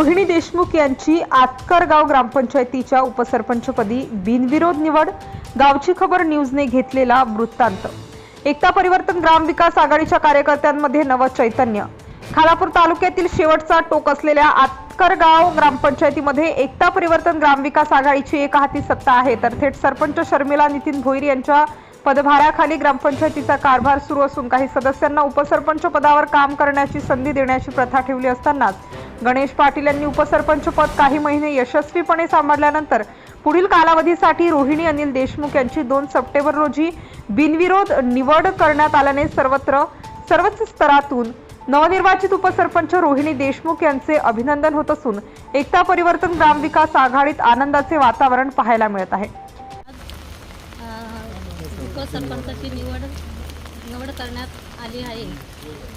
देशमुख यांची आतकरगाव ग्रामपंचायतीच्या उपसरपंचपदी बिनविरोध निवड गावची खबर न्यूजने घेतलेला वृत्तांत. एकता परिवर्तन ग्रामविकास आघाडीच्या कार्यकर्त्यांमध्ये नवं चैतन्य. खालापूर तालुक्यातील शेवटचा टोक असलेल्या आतकरगाव ग्रामपंचायतीमध्ये एकता परिवर्तन ग्रामविकास आघाडीची एक हाती सत्ता आहे. तर थेट सरपंच शर्मिला नितीन भोईर यांच्या पदभाराखाली ग्रामपंचायतीचा कारभार सुरू असून काही सदस्यांना उपसरपंच पदावर काम करण्याची संधी देण्याची प्रथा ठेवली असतानाच गणेश पाटील यांनी उपसरपंच पद काही महिने यशस्वीपणे सांभाळल्यानंतर पुढील कालावधीसाठी रोहिणी अनिल देशमुख यांची दोन सप्टेंबर रोजी बिनविरोध निवड करण्यात आल्याने सर्वत्र सर्वच स्तरातून नवनिर्वाचित उपसरपंच रोहिणी देशमुख यांचे अभिनंदन होत असून एकता परिवर्तन ग्रामविकास आघाडीत आनंदाचे वातावरण पाहायला मिळत आहे. उपसरपंचाची निवड निवड करण्यात आली आहे.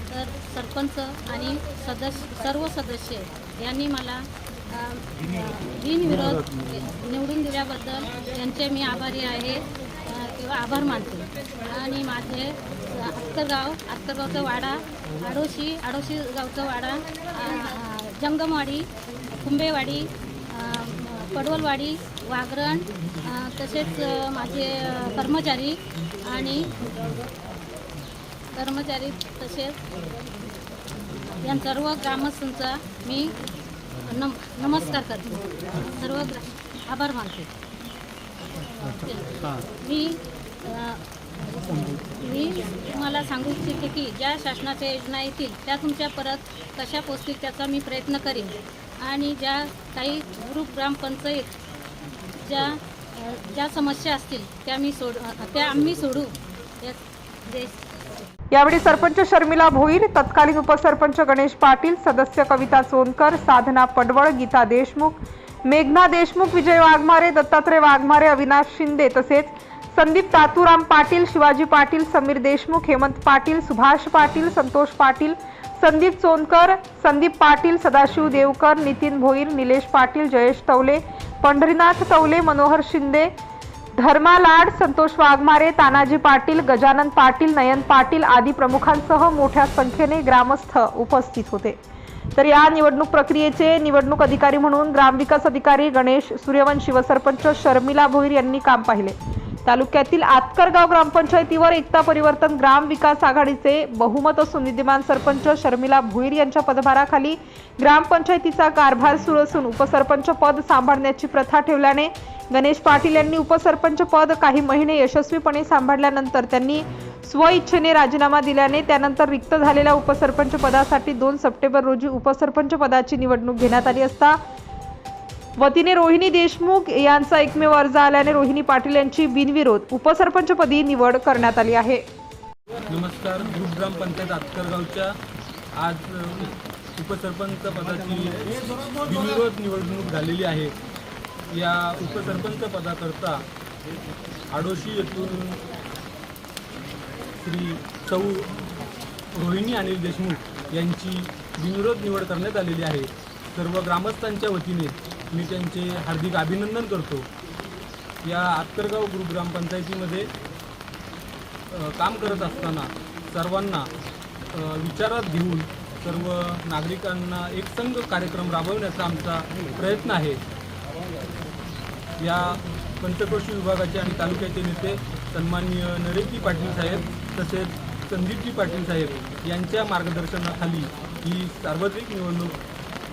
तर सरपंच आणि सदस्य सर्व सदस्य यांनी मला बिनविरोध निवडून दिल्याबद्दल यांचे मी आभारी आहे किंवा आभार मानते. आणि माझे आत्तरगाव आत्तरगावचा वाडा आडोशी आडोशी गावचा वाडा जंगमवाडी कुंभेवाडी पडवलवाडी वागरण तसेच माझे कर्मचारी आणि कर्मचारी तसेच या सर्व ग्रामस्थांचा मी नम नमस्कार करते. सर्व आभार मानते. मी मी तुम्हाला सांगू इच्छिते की ज्या शासनाच्या योजना येतील त्या तुमच्या परत कशा पोचतील त्याचा मी प्रयत्न करेन. आणि ज्या काही ग्रुप ग्रामपंचायत ज्या ज्या समस्या असतील त्या मी सोड त्या आम्ही सोडू. या यावेळी सरपंच शर्मिला भोईर तत्कालीन उपसरपंच गणेश पाटील सदस्य कविता सोनकर साधना पडवळ गीता देशमुख मेघना देशमुख विजय वाघमारे दत्तात्रय वाघमारे अविनाश शिंदे तसेच संदीप तातुराम पाटील शिवाजी पाटील समीर देशमुख हेमंत पाटील सुभाष पाटील संतोष पाटील संदीप सोनकर संदीप पाटील सदाशिव देवकर नितीन भोईर निलेश पाटील जयेश तवले पंढरीनाथ तवले मनोहर शिंदे धर्मा लाड संतोष वाघमारे तानाजी पाटील गजानन पाटील नयन पाटील आदी प्रमुखांसह मोठ्या संख्येने ग्रामस्थ उपस्थित होते. तर या निवडणूक प्रक्रियेचे निवडणूक अधिकारी म्हणून ग्रामविकास अधिकारी गणेश सूर्यवंशी व सरपंच शर्मिला भोईर यांनी काम पाहिले. तालुक्यातील आतकरगाव ग्रामपंचायतीवर एकता परिवर्तन ग्राम विकास आघाडीचे बहुमत असून विद्यमान सरपंच शर्मिला भुईर यांच्या पदभाराखाली ग्रामपंचायतीचा कारभार सुरू असून उपसरपंच पद सांभाळण्याची प्रथा ठेवल्याने गणेश पाटील यांनी उपसरपंच पद काही महिने यशस्वीपणे सांभाळल्यानंतर त्यांनी स्वइच्छेने राजीनामा दिल्याने त्यानंतर रिक्त झालेल्या उपसरपंच पदासाठी दोन सप्टेंबर रोजी उपसरपंच पदाची निवडणूक घेण्यात आली असता वतीने रोहिणी देशमुख यांचा एकमेव अर्ज आल्याने रोहिणी पाटील यांची बिनविरोध उपसरपंचपदी निवड करण्यात आली आहे. नमस्कार ग्रामपंचायत आतकरगावच्या आज उपसरपंच पदाची बिनविरोध निवडणूक झालेली आहे. या उपसरपंच पदाकरता आडोशी येथून श्री चौ रोहिणी अनिल देशमुख यांची बिनविरोध निवड करण्यात आलेली आहे. सर्व ग्रामस्थांच्या वतीने मी त्यांचे हार्दिक अभिनंदन करतो. या आत्तरगाव ग्रुप ग्रामपंचायतीमध्ये काम करत असताना सर्वांना विचारात घेऊन सर्व नागरिकांना एक संघ कार्यक्रम राबवण्याचा आमचा प्रयत्न आहे. या पंचक्रोशी विभागाचे आणि तालुक्याचे नेते सन्माननीय नरेशजी पाटील साहेब तसेच संदीपजी पाटील साहेब यांच्या मार्गदर्शनाखाली ही सार्वत्रिक निवडणूक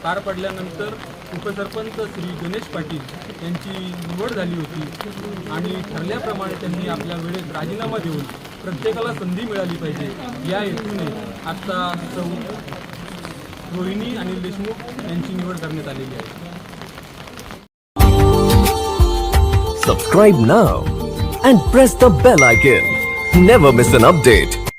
पार पडल्यानंतर उपसरपंच श्री गणेश पाटील यांची निवड झाली होती आणि ठरल्याप्रमाणे त्यांनी आपल्या वेळेत राजीनामा देऊन प्रत्येकाला संधी मिळाली पाहिजे या हेतूने आता सौ रोहिणी आणि देशमुख यांची निवड करण्यात आलेली आहे Subscribe now and press the bell icon. Never miss an update.